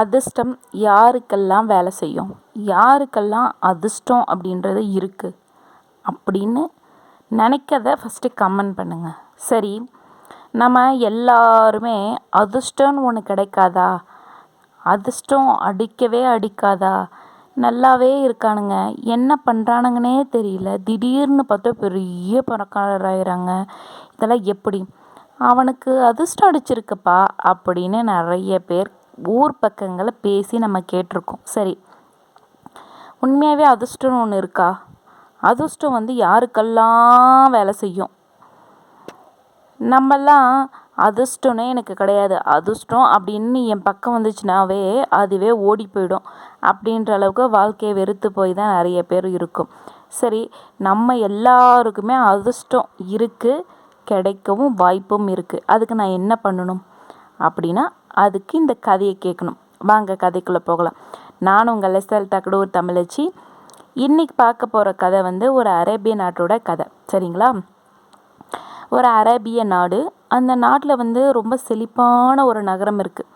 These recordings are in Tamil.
அதிர்ஷ்டம் யாருக்கெல்லாம் வேலை செய்யும்? யாருக்கெல்லாம் அதிர்ஷ்டம் அப்படின்றது இருக்குது அப்படின்னு நினைக்கிறத ஃபஸ்ட்டு கமெண்ட் பண்ணுங்கள் சரி நம்ம எல்லாருமே அதிர்ஷ்டம்னு ஒன்று கிடைக்காதா? அதிர்ஷ்டம் அடிக்கவே அடிக்காதா? நல்லாவே இருக்கானுங்க. என்ன பண்ணுறானுங்கன்னே தெரியல. திடீர்னு பார்த்தா பெரிய பணக்காரராயிறாங்க. இதெல்லாம் எப்படி? அவனுக்கு அதிர்ஷ்டம் அடிச்சிருக்குப்பா அப்படின்னு நிறைய பேர் ஊர் பக்கங்களை பேசி நம்ம கேட்டிருக்கோம். சரி. உண்மையாகவே அதிர்ஷ்டம்னு ஒன்று இருக்கா? அதிர்ஷ்டம் வந்து யாருக்கெல்லாம் வேலை செய்யும்? நம்மெல்லாம் அதிர்ஷ்டம்னே எனக்கு கிடையாது. அதிர்ஷ்டம் அப்படின்னு என் பக்கம் வந்துச்சுனாவே அதுவே ஓடி போயிடும். அப்படின்ற அளவுக்கு வாழ்க்கையை வெறுத்து போய் தான் நிறைய பேர் இருக்கும். சரி நம்ம எல்லாருக்குமே அதிர்ஷ்டம் இருக்குது கிடைக்கவும் வாய்ப்பும் இருக்குது அதுக்கு நான் என்ன பண்ணணும்? அப்படின்னா அதுக்கு இந்த கதையை கேட்கணும். வாங்க கதைக்குள்ளே போகலாம். நானும் உங்கள் லெசல் தக்கடு ஒரு தமிழச்சி. இன்றைக்கி பார்க்க போகிற கதை வந்து ஒரு அரேபிய நாட்டோட கதை. சரிங்களா? ஒரு அரேபிய நாடு. அந்த நாட்டில் வந்து ரொம்ப செழிப்பான ஒரு நகரம் இருக்குது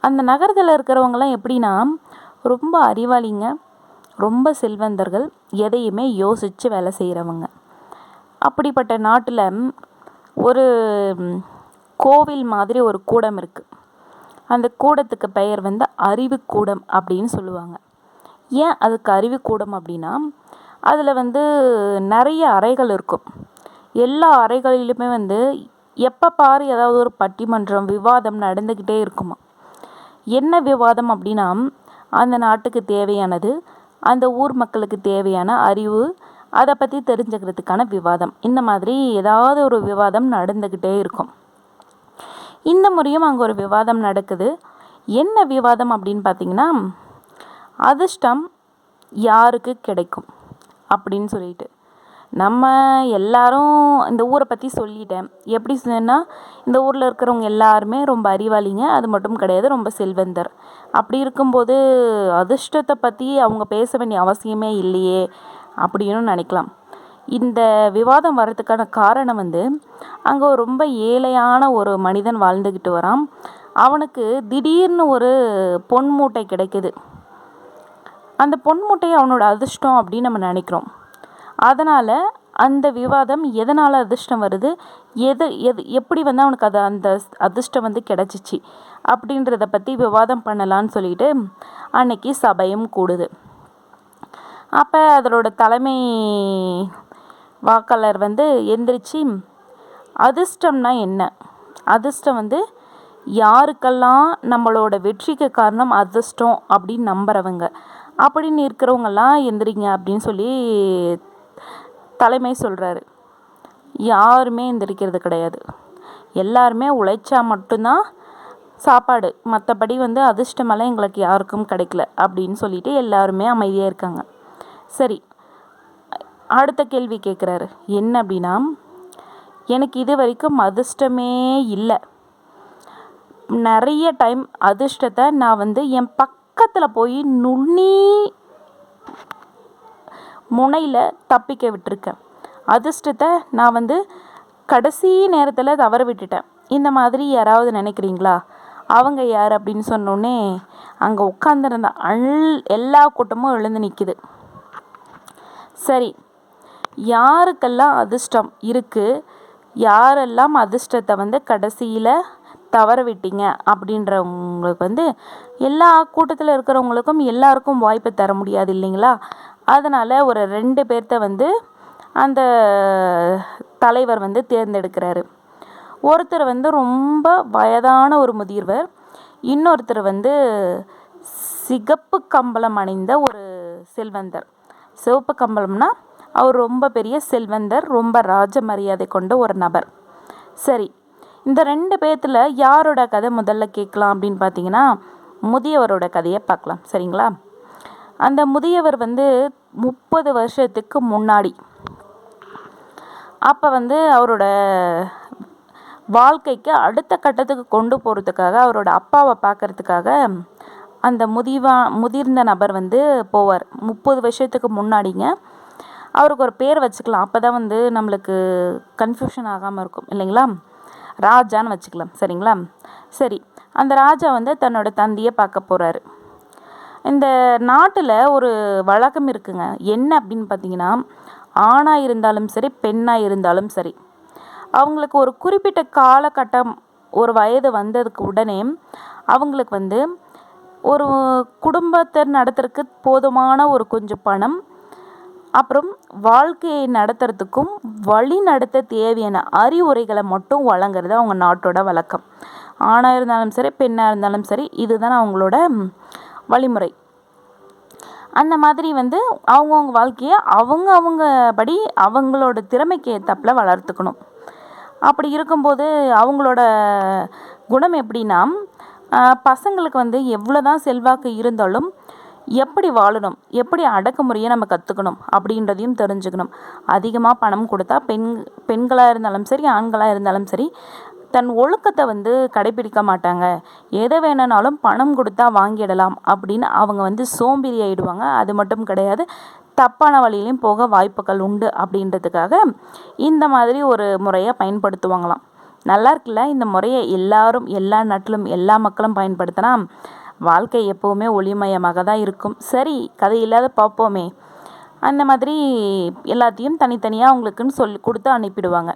அந்த நகரத்தில் இருக்கிறவங்கலாம் எப்படின்னா ரொம்ப அறிவாளிங்க ரொம்ப செல்வந்தர்கள் எதையுமே யோசித்து வேலை செய்கிறவங்க அப்படிப்பட்ட நாட்டில் ஒரு கோவில் மாதிரி ஒரு கூடம் இருக்குது அந்த கூடத்துக்கு பெயர் வந்து அறிவுக்கூடம் அப்படின்னு சொல்லுவாங்க. ஏன் அதுக்கு அறிவுக்கூடம் அப்படின்னா அதில் வந்து நிறைய அறைகள் இருக்கும். எல்லா அறைகளிலுமே வந்து எப்போ பாரு ஏதாவது ஒரு பட்டிமன்றம் விவாதம் நடந்துக்கிட்டே இருக்குமா? என்ன விவாதம் அப்படின்னா அந்த நாட்டுக்கு தேவையானது அந்த ஊர் மக்களுக்கு தேவையான அறிவு அதை பற்றி தெரிஞ்சுக்கிறதுக்கான விவாதம். இந்த மாதிரி ஏதாவது ஒரு விவாதம் நடந்துக்கிட்டே இருக்கும். இந்த முறையும் அங்கே ஒரு விவாதம் நடக்குது. என்ன விவாதம் அப்படின்னு பார்த்தீங்கன்னா அதிர்ஷ்டம் யாருக்கு கிடைக்கும் அப்படின்னு சொல்லிட்டு. நம்ம எல்லாரும் இந்த ஊரை பற்றி சொல்லிட்டேன். எப்படி சொன்னால் இந்த ஊரில் இருக்கிறவங்க எல்லாருமே ரொம்ப அறிவாளிங்க அது மட்டும் கிடையாது ரொம்ப செல்வந்தர். அப்படி இருக்கும்போது அதிர்ஷ்டத்தை பற்றி அவங்க பேச வேண்டிய அவசியமே இல்லையே அப்படின்னு நினைக்கலாம். இந்த விவாதம் வர்றதுக்கான காரணம் வந்து அங்கே ரொம்ப ஏழையான ஒரு மனிதன் வாழ்ந்துக்கிட்டு வரான். அவனுக்கு திடீர்னு ஒரு பொன் மூட்டை கிடைக்குது. அந்த பொன் மூட்டை அவனோட அதிர்ஷ்டம் அப்படின்னு நம்ம நினைக்கிறோம். அதனால் அந்த விவாதம் எதனால் அதிர்ஷ்டம் வருது? எது எது எப்படி வந்து அவனுக்கு அது அந்த அதிர்ஷ்டம் வந்து கிடச்சிச்சு? அப்படின்றத பற்றி விவாதம் பண்ணலான்னு சொல்லிட்டு அன்னைக்கு சபையும் கூடுது. அப்போ அதனோட தலைமை வாக்காளர் வந்து எந்திரிச்சு அதிர்ஷ்டம்னா என்ன? அதிர்ஷ்டம் வந்து யாருக்கெல்லாம் நம்மளோட வெற்றிக்கு காரணம் அதிர்ஷ்டம் அப்படின்னு நம்புறவங்க. அப்படின்னு இருக்கிறவங்கெல்லாம் எந்திரிங்க அப்படின்னு சொல்லி தலைமை சொல்கிறாரு யாருமே எந்திரிக்கிறது கிடையாது. எல்லாருமே உழைச்சா மட்டும்தான் சாப்பாடு. மற்றபடி வந்து அதிர்ஷ்டமெல்லாம் எங்களுக்கு யாருக்கும் கிடைக்கல அப்படின்னு சொல்லிட்டு எல்லாருமே அமைதியாக இருக்காங்க. சரி அடுத்த கேள்வி கேட்குறாரு. என்ன அப்படின்னா எனக்கு இது வரைக்கும் அதிர்ஷ்டமே இல்லை. நிறைய டைம் அதிர்ஷ்டத்தை நான் வந்து என் பக்கத்தில் போய் நுண்ணி முனையில் தப்பிக்க விட்டுருக்கேன். அதிர்ஷ்டத்தை நான் வந்து கடைசி நேரத்தில் தவற விட்டுட்டேன். இந்த மாதிரி யாராவது நினைக்கிறீங்களா? அவங்க யார் அப்படின்னு சொன்னோடனே அங்கே உட்காந்துருந்த அல் எல்லா கூட்டமும் எழுந்து நிற்கிது சரி யாருக்கெல்லாம் அதிர்ஷ்டம் இருக்குது யாரெல்லாம் அதிர்ஷ்டத்தை வந்து கடைசியில் தவற விட்டீங்க அப்படின்றவங்களுக்கு வந்து எல்லா கூட்டத்தில் இருக்கிறவங்களுக்கும் எல்லாருக்கும் வாய்ப்பு தர முடியாது இல்லைங்களா? அதனால் ஒரு ரெண்டு பேர்த்த வந்து அந்த தலைவர் வந்து தேர்ந்தெடுக்கிறாரு. ஒருத்தர் வந்து ரொம்ப வயதான ஒரு முதியவர் இன்னொருத்தர் வந்து சிகப்பு கம்பளம் அணிந்த ஒரு செல்வந்தர். சிவப்பு கம்பளம்னா அவர் ரொம்ப பெரிய செல்வந்தர் ரொம்ப ராஜ மரியாதை கொண்ட ஒரு நபர். சரி இந்த ரெண்டு பேர்த்தில் யாரோட கதை முதல்ல கேட்கலாம் அப்படின்னு பார்த்தீங்கன்னா முதியவரோட கதையை பார்க்கலாம் சரிங்களா? அந்த முதியவர் வந்து முப்பது வருஷத்துக்கு முன்னாடி அப்போ வந்து அவரோட வாழ்க்கைக்கு அடுத்த கட்டத்துக்கு கொண்டு போகிறதுக்காக அவரோட அப்பாவை பார்க்கறதுக்காக அந்த முதிவா முதிர்ந்த நபர் வந்து போவார். முப்பது வருஷத்துக்கு முன்னாடிங்க. அவருக்கு ஒரு பேர் வச்சுக்கலாம். அப்போ தான் வந்து நம்மளுக்கு கன்ஃபியூஷன் ஆகாமல் இருக்கும். இல்லைங்களா? ராஜான்னு வச்சுக்கலாம். சரிங்களா? சரி. அந்த ராஜா வந்து தன்னோட தந்தையை பார்க்க போகிறாரு இந்த நாட்டில் ஒரு வழக்கம் இருக்குங்க. என்ன அப்படின்னு பார்த்தீங்கன்னா ஆணாக இருந்தாலும் சரி பெண்ணாக இருந்தாலும் சரி அவங்களுக்கு ஒரு குறிப்பிட்ட காலகட்டம் ஒரு வயது வந்ததுக்கு உடனே அவங்களுக்கு வந்து ஒரு குடும்பத்தை நடத்துறதுக்கு போதுமான ஒரு கொஞ்சம் பணம் அப்புறம் வாழ்க்கையை நடத்துறதுக்கும் வழி நடத்த தேவையான அறிவுரைகளை மட்டும் வழங்குறது அவங்க நாட்டோட வழக்கம். ஆணாக இருந்தாலும் சரி பெண்ணாக இருந்தாலும் சரி இதுதான் அவங்களோட வழிமுறை. அந்த மாதிரி வந்து அவங்கவுங்க வாழ்க்கையை அவங்க அவங்க படி அவங்களோட திறமைக்கு ஏற்றாப்புல வளர்த்துக்கணும். அப்படி இருக்கும்போது அவங்களோட குணம் எப்படின்னா பசங்களுக்கு வந்து எவ்வளோ தான் செல்வாக்கு இருந்தாலும் எப்படி வாழணும்? எப்படி அடக்குமுறையை நம்ம கற்றுக்கணும் அப்படின்றதையும் தெரிஞ்சுக்கணும். அதிகமாக பணம் கொடுத்தா பெண் பெண்களாக இருந்தாலும் சரி ஆண்களாக இருந்தாலும் சரி தன் ஒழுக்கத்தை வந்து கடைபிடிக்க மாட்டாங்க. எதை வேணுனாலும் பணம் கொடுத்தா வாங்கிடலாம் அப்படின்னு அவங்க வந்து சோம்பேறி ஆகிடுவாங்க அது மட்டும் கிடையாது. தப்பான வழியிலையும் போக வாய்ப்புகள் உண்டு அப்படின்றதுக்காக இந்த மாதிரி ஒரு முறையை பயன்படுத்துவாங்களாம். நல்லா இருக்குல்ல? இந்த முறையை எல்லாரும் எல்லா நாட்டிலும் எல்லா மக்களும் பயன்படுத்தினா வாழ்க்கை எப்போவுமே ஒளிமயமாக தான் இருக்கும். சரி கதை இல்லாத பார்ப்போமே. அந்த மாதிரி எல்லாத்தையும் தனித்தனியாக அவங்களுக்குன்னு சொல்லி கொடுத்து அனுப்பிடுவாங்க.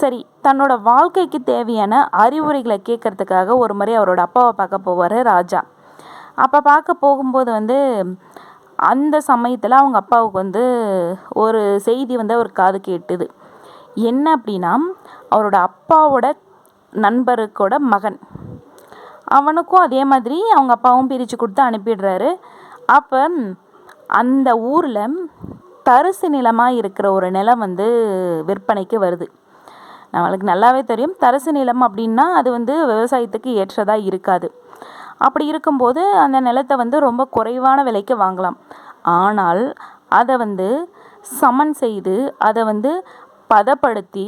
சரி தன்னோட வாழ்க்கைக்கு தேவையான அறிவுரைகளை கேட்குறதுக்காக ஒரு முறை அவரோட அப்பாவை பார்க்க போவார் ராஜா. அப்போ பார்க்க போகும்போது வந்து அந்த சமயத்தில் அவங்க அப்பாவுக்கு வந்து ஒரு செய்தி வந்து அவர் காது கேட்டுது. என்ன அப்படின்னா அவரோட அப்பாவோட நண்பருக்கோட மகன். அவனுக்கும் அதே மாதிரி அவங்க அப்பாவும் பிரித்து கொடுத்து அனுப்பிடுறாரு. அப்போ அந்த ஊரில் தரிசு நிலமாக இருக்கிற ஒரு நிலம் வந்து விற்பனைக்கு வருது. நம்மளுக்கு நல்லாவே தெரியும். தரிசு நிலம் அப்படின்னா அது வந்து விவசாயத்துக்கு ஏற்றதாக இருக்காது. அப்படி இருக்கும்போது அந்த நிலத்தை வந்து ரொம்ப குறைவான விலைக்கு வாங்கலாம். ஆனால் அதை வந்து சமன் செய்து அதை வந்து பதப்படுத்தி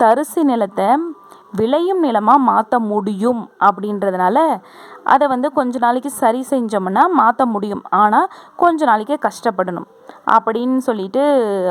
தரிசு நிலத்தை விளையும் நிலமாக மாற்ற முடியும் அப்படின்றதுனால அதை வந்து கொஞ்ச நாளைக்கு சரி செஞ்சோம்னா மாற்ற முடியும். ஆனால் கொஞ்ச நாளைக்கே கஷ்டப்படணும் அப்படின்னு சொல்லிட்டு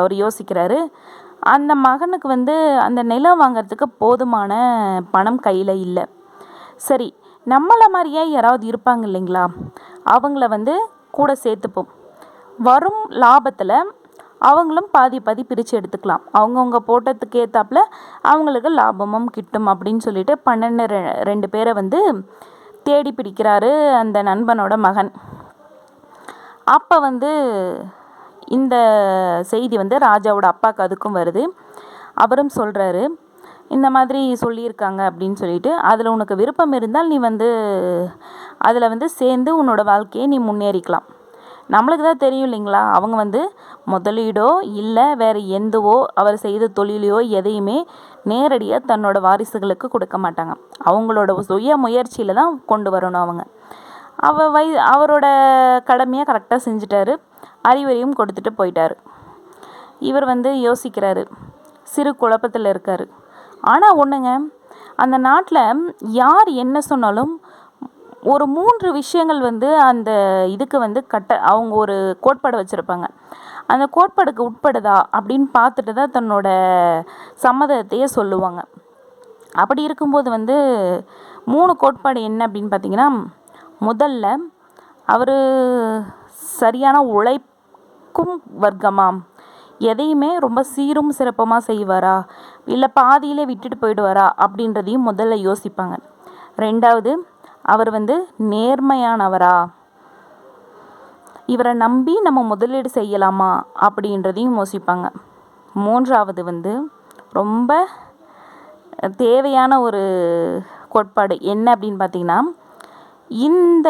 அவர் யோசிக்கிறாரு. அந்த மகனுக்கு வந்து அந்த நிலம் வாங்கிறதுக்கு போதுமான பணம் கையில் இல்லை. சரி நம்மளை மாதிரியே யாராவது இருப்பாங்க இல்லைங்களா? அவங்கள வந்து கூட சேர்த்துப்போம். வரும் லாபத்தில் அவங்களும் பாதி பாதி பிரித்து எடுத்துக்கலாம். அவங்கவுங்க போட்டதுக்கு ஏற்றாப்புல அவங்களுக்கு லாபமும் கிட்டும் அப்படின்னு சொல்லிட்டு பன்னெண்டு ரெ ரெண்டு பேரை வந்து தேடி பிடிக்கிறாரு அந்த நண்பனோட மகன். அப்போ வந்து இந்த செய்தி வந்து ராஜாவோட அப்பாவுக்கு அதுக்கும் வருது. அவரும் சொல்கிறாரு இந்த மாதிரி சொல்லியிருக்காங்க அப்படின்னு சொல்லிட்டு அதில் உனக்கு விருப்பம் இருந்தால் நீ வந்து அதில் வந்து சேர்ந்து உன்னோட வாழ்க்கையை நீ முன்னேறிக்கலாம். நம்மளுக்கு தான் தெரியும் இல்லைங்களா? அவங்க வந்து முதலீடோ இல்லை வேறு எந்தவோ அவர் செய்த தொழிலையோ எதையுமே நேரடியாக தன்னோட வாரிசுகளுக்கு கொடுக்க மாட்டாங்க. அவங்களோட சுய முயற்சியில் தான் கொண்டு வரணும் அவங்க. அவ வை அவரோட கடமையை கரெக்டாக செஞ்சிட்டாரு. அறிவுரையும் கொடுத்துட்டு போயிட்டார். இவர் வந்து யோசிக்கிறாரு. சிறு குழப்பத்தில் இருக்கார். ஆனால் ஒன்றுங்க அந்த நாட்டில் யார் என்ன சொன்னாலும் ஒரு மூன்று விஷயங்கள் வந்து அந்த இதுக்கு வந்து கட்ட அவங்க ஒரு கோட்பாடு வச்சுருப்பாங்க. அந்த கோட்பாடுக்கு உட்படுதா அப்படின்னு பார்த்துட்டு தான் தன்னோட சம்மதத்தையே சொல்லுவாங்க. அப்படி இருக்கும்போது வந்து மூணு கோட்பாடு என்ன அப்படின்னு பார்த்தீங்கன்னா முதல்ல அவர் சரியான உழைக்கும் வர்க்கமாம் எதையுமே ரொம்ப சீரும் சிறப்பமாக செய்வாரா? இல்லை பாதியிலே விட்டுட்டு போயிடுவாரா? அப்படின்றதையும் முதல்ல யோசிப்பாங்க. ரெண்டாவது அவர் வந்து நேர்மையானவரா? இவரை நம்பி நம்ம முதலீடு செய்யலாமா அப்படின்றதையும் யோசிப்பாங்க. மூன்றாவது வந்து ரொம்ப தேவையான ஒரு கோட்பாடு என்ன அப்படின்னு பார்த்தீங்கன்னா இந்த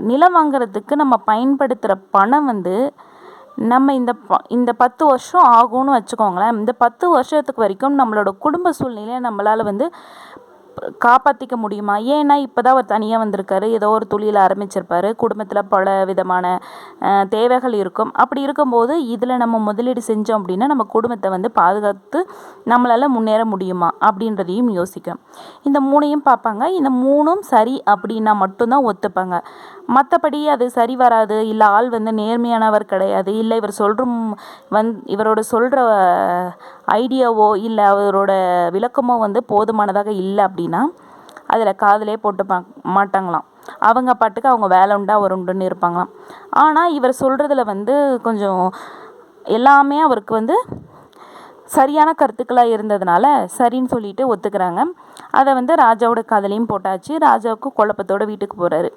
நிலம் வாங்குறதுக்கு நம்ம பயன்படுத்துகிற பணம் வந்து நம்ம இந்த ப இந்த பத்து வருஷம் ஆகும்னு வச்சுக்கோங்களேன். இந்த பத்து வருஷத்துக்கு வரைக்கும் நம்மளோட குடும்ப சூழ்நிலையை நம்மளால் வந்து காப்பாற்றிக்க முடியுமா? ஏன்னா இப்போ தான் அவர் தனியாக வந்திருக்காரு. ஏதோ ஒரு தொழில் ஆரம்பிச்சிருப்பார். குடும்பத்தில் பல விதமான தேவைகள் இருக்கும். அப்படி இருக்கும்போது இதில் நம்ம முதலீடு செஞ்சோம் அப்படின்னா நம்ம குடும்பத்தை வந்து பாதுகாத்து நம்மளால் முன்னேற முடியுமா? அப்படின்றதையும் யோசிக்கும். இந்த மூணையும் பார்ப்பாங்க. இந்த மூணும் சரி அப்படின்னா மட்டும்தான் ஒத்துப்பாங்க. மற்றபடி அது சரி வராது. இல்லை ஆள் வந்து நேர்மையானவர் கிடையாது. இல்லை இவர் சொல்கிற வந் இவரோட சொல்கிற ஐடியாவோ இல்லை அவரோட விளக்கமோ வந்து போதுமானதாக இல்லை அப்படின்னா அதில் காதலே போட்டு பா மாட்டாங்களாம். அவங்க பாட்டுக்கு அவங்க வேலை உண்டா அவர் உண்டுன்னு இருப்பாங்களாம். ஆனால் இவர் சொல்கிறதுல வந்து கொஞ்சம் எல்லாமே அவருக்கு வந்து சரியான கருத்துக்களாக இருந்ததுனால சரின்னு சொல்லிட்டு ஒத்துக்கிறாங்க. அதை வந்து ராஜாவோட காதலையும் போட்டாச்சு. ராஜாவுக்கு குழப்பத்தோட வீட்டுக்கு போகிறாரு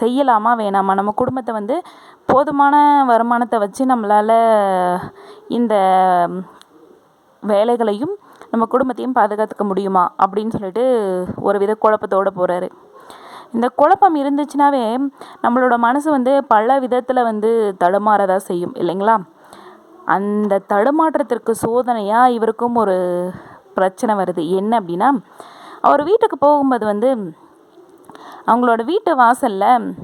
செய்யலாமா வேணாமா? நம்ம குடும்பத்தை வந்து போதுமான வருமானத்தை வச்சு நம்மளால் இந்த வேலைகளையும் நம்ம குடும்பத்தையும் பாதுகாத்துக்க முடியுமா? அப்படின்னு சொல்லிட்டு ஒரு வித குழப்பத்தோடு போகிறாரு இந்த குழப்பம் இருந்துச்சுனாவே நம்மளோட மனசு வந்து பல விதத்தில் வந்து தடுமாறதா செய்யும் இல்லைங்களா? அந்த தடுமாற்றத்திற்கு சோதனையாக இவருக்கும் ஒரு பிரச்சனை வருது. என்ன அப்படின்னா அவர் வீட்டுக்கு போகும்போது வந்து அவங்களோட வீட்டு வாசலில்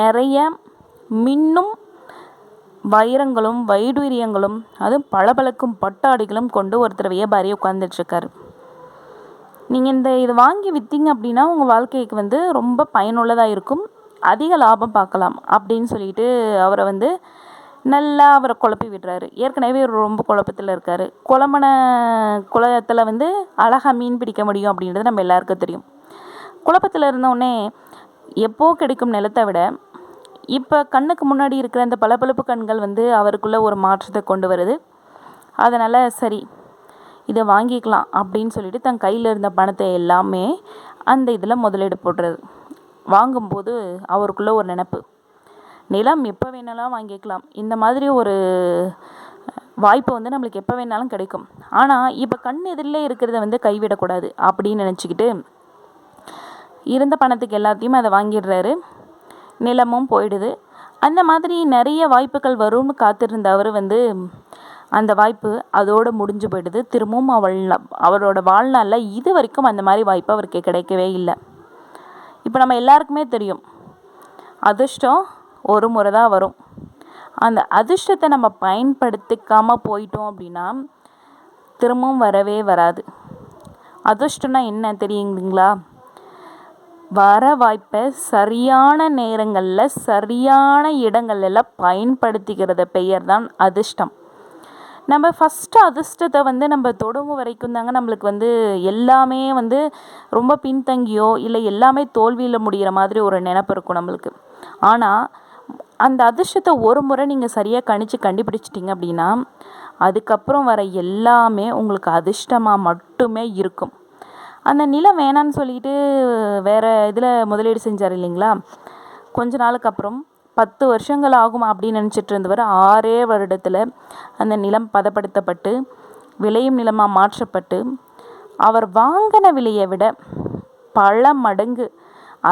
நிறைய மின்னும் வைரங்களும் வைடூரியங்களும் அதுவும் பளபளக்கும் பட்டாடிகளும் கொண்டு ஒருத்தர் வியாபாரி உட்காந்துட்ருக்காரு நீங்கள் இந்த இது வாங்கி விற்றீங்க அப்படின்னா உங்கள் வாழ்க்கைக்கு வந்து ரொம்ப பயனுள்ளதாக இருக்கும். அதிக லாபம் பார்க்கலாம் அப்படின்னு சொல்லிட்டு அவரை வந்து நல்லா அவரை குழப்பி விடுறாரு. ஏற்கனவே ரொம்ப குழப்பத்தில் இருக்கார். குழம்புன குளத்தில் வந்து அழகாக மீன் பிடிக்க முடியும் அப்படின்றது நம்ம எல்லாருக்கும் தெரியும். குழப்பத்தில் இருந்தோடனே எப்போ கிடைக்கும் நிலத்தை விட இப்போ கண்ணுக்கு முன்னாடி இருக்கிற அந்த பளபளப்பு கண்கள் வந்து அவருக்குள்ளே ஒரு மாற்றத்தை கொண்டு வருது. அதனால் சரி இதை வாங்கிக்கலாம் அப்படின்னு சொல்லிட்டு தன் கையில் இருந்த பணத்தை எல்லாமே அந்த இதில் முதலீடு போடுறது. வாங்கும்போது அவருக்குள்ளே ஒரு நினப்பு. நிலம் எப்போ வேணாலும் வாங்கிக்கலாம். இந்த மாதிரி ஒரு வாய்ப்பு வந்து நம்மளுக்கு எப்போ வேணாலும் கிடைக்கும். ஆனால் இப்போ கண் எதிரிலே இருக்கிறத வந்து கைவிடக்கூடாது அப்படின்னு நினச்சிக்கிட்டு இருந்த பணத்துக்கு எல்லாத்தையும் அதை வாங்கிடுறாரு. நிலமும் போயிடுது. அந்த மாதிரி நிறைய வாய்ப்புகள் வரும்னு காத்திருந்த அவர் வந்து அந்த வாய்ப்பு அதோடு முடிஞ்சு போயிடுது. திரும்பவும் அவள் அவரோட வாழ்நாளில் இது வரைக்கும் அந்த மாதிரி வாய்ப்பு அவருக்கு கிடைக்கவே இல்லை. இப்போ நம்ம எல்லாருக்குமே தெரியும். அதிர்ஷ்டம் ஒரு முறை தான் வரும். அந்த அதிர்ஷ்டத்தை நம்ம பயன்படுத்திக்காமல் போயிட்டோம் அப்படின்னா திரும்பவும் வரவே வராது. அதிர்ஷ்டம்னா என்ன தெரியுங்களா? வர வாய்ப்பை சரியான நேரங்களில் சரியான இடங்களில் பயன்படுத்திக்கிறத பெயர் தான் அதிர்ஷ்டம். நம்ம ஃபஸ்ட்டு அதிர்ஷ்டத்தை வந்து நம்ம தொடங்கும் வரைக்கும் தாங்க நம்மளுக்கு வந்து எல்லாமே வந்து ரொம்ப பின்தங்கியோ இல்லை எல்லாமே தோல்வியில் முடிகிற மாதிரி ஒரு நினப்பு இருக்கும் நம்மளுக்கு. ஆனால் அந்த அதிர்ஷ்டத்தை ஒரு முறை நீங்கள் சரியாக கணிச்சு கண்டுபிடிச்சிட்டிங்க அப்படின்னா அதுக்கப்புறம் வர எல்லாமே உங்களுக்கு அதிர்ஷ்டமாக மட்டுமே இருக்கும். அந்த நிலம் வேணான்னு சொல்லிட்டு வேறு இதில் முதலீடு செஞ்சார் இல்லைங்களா? கொஞ்ச நாளுக்கு அப்புறம் பத்து வருஷங்கள் ஆகும் அப்படின்னு நினச்சிட்டு இருந்தவர் ஆறே வருடத்தில் அந்த நிலம் பதப்படுத்தப்பட்டு விளையும் நிலமாக மாற்றப்பட்டு அவர் வாங்கின விலையை விட பல மடங்கு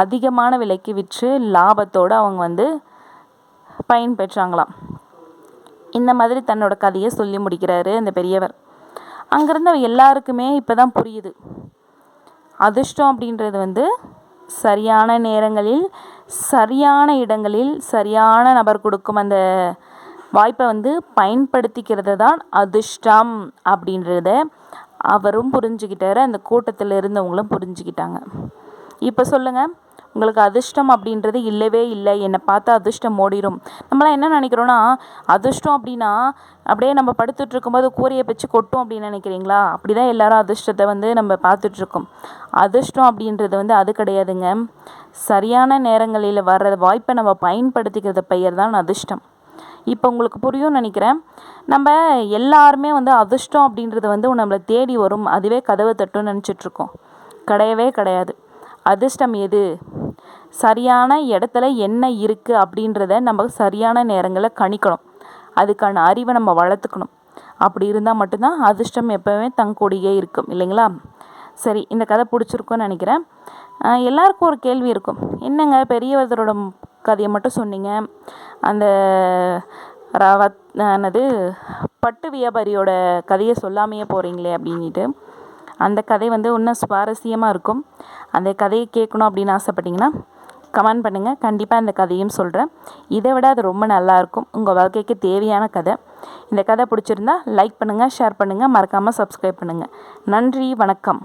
அதிகமான விலைக்கு விற்று லாபத்தோடு அவங்க வந்து பயன்பெற்றாங்களாம் இந்த மாதிரி தன்னோட கதையை சொல்லி முடிக்கிறாரு அந்த பெரியவர். அங்கேருந்து எல்லாருக்குமே இப்போ தான் புரியுது. அதிர்ஷ்டம் அப்படின்றது வந்து சரியான நேரங்களில் சரியான இடங்களில் சரியான நபர் கொடுக்கும் அந்த வாய்ப்பை வந்து பயன்படுத்திக்கிறது தான் அதிர்ஷ்டம் அப்படின்றத அவரும் புரிஞ்சுக்கிட்டாரு. அந்த கூட்டத்தில் இருந்தவங்களும் புரிஞ்சுக்கிட்டாங்க. இப்போ சொல்லுங்கள் உங்களுக்கு அதிர்ஷ்டம் அப்படின்றது இல்லவே இல்லை. என்னை பார்த்தா அதிர்ஷ்டம் ஓடிடும் நம்மளாம் என்ன நினைக்கிறோன்னா அதிர்ஷ்டம் அப்படின்னா அப்படியே நம்ம படுத்துட்டு இருக்கும்போது கூரையை பிச்சு கொட்டும் அப்படின்னு நினைக்கிறீங்களா? அப்படி தான் எல்லாரும் அதிர்ஷ்டத்தை வந்து நம்ம பார்த்துட்ருக்கோம் அதிர்ஷ்டம் அப்படின்றது வந்து அது கிடையாதுங்க. சரியான நேரங்களில் வர்ற வாய்ப்பை நம்ம பயன்படுத்திக்கிறத பெயர் தான் அதிர்ஷ்டம். இப்போ உங்களுக்கு புரியும் நினைக்கிறேன். நம்ம எல்லாருமே வந்து அதிர்ஷ்டம் அப்படின்றது வந்து நம்மளை தேடி வரும். அதுவே கதவை தட்டும்னு நினச்சிட்ருக்கோம் கிடையவே கிடையாது. அதிர்ஷ்டம் எது? சரியான இடத்துல என்ன இருக்குது அப்படின்றத நம்ம சரியான நேரங்களில் கணிக்கணும். அதுக்கான அறிவை நம்ம வளர்த்துக்கணும். அப்படி இருந்தால் மட்டும்தான் அதிர்ஷ்டம் எப்போவுமே தங்கக்கூடியே இருக்கும். இல்லைங்களா? சரி இந்த கதை பிடிச்சிருக்கும்னு நினைக்கிறேன். எல்லாருக்கும் ஒரு கேள்வி இருக்கும். என்னங்க பெரியவர்களோட கதையை மட்டும் சொன்னீங்க? அந்த ரவத் என்னது பட்டு வியாபாரியோட கதையை சொல்லாமையே போகிறீங்களே அப்படின்ட்டு அந்த கதை வந்து இன்னும் சுவாரஸ்யமாக இருக்கும். அந்த கதையை கேட்கணும் அப்படின்னு ஆசைப்பட்டிங்கன்னா கமெண்ட் பண்ணுங்கள் கண்டிப்பாக இந்த கதையும் சொல்கிறேன் இதை விட அது ரொம்ப நல்லாயிருக்கும் உங்கள் வாழ்க்கைக்கு தேவையான கதை. இந்த கதை பிடிச்சிருந்தா லைக் பண்ணுங்கள் ஷேர் பண்ணுங்கள் மறக்காமல் சப்ஸ்கிரைப் பண்ணுங்கள் நன்றி வணக்கம்.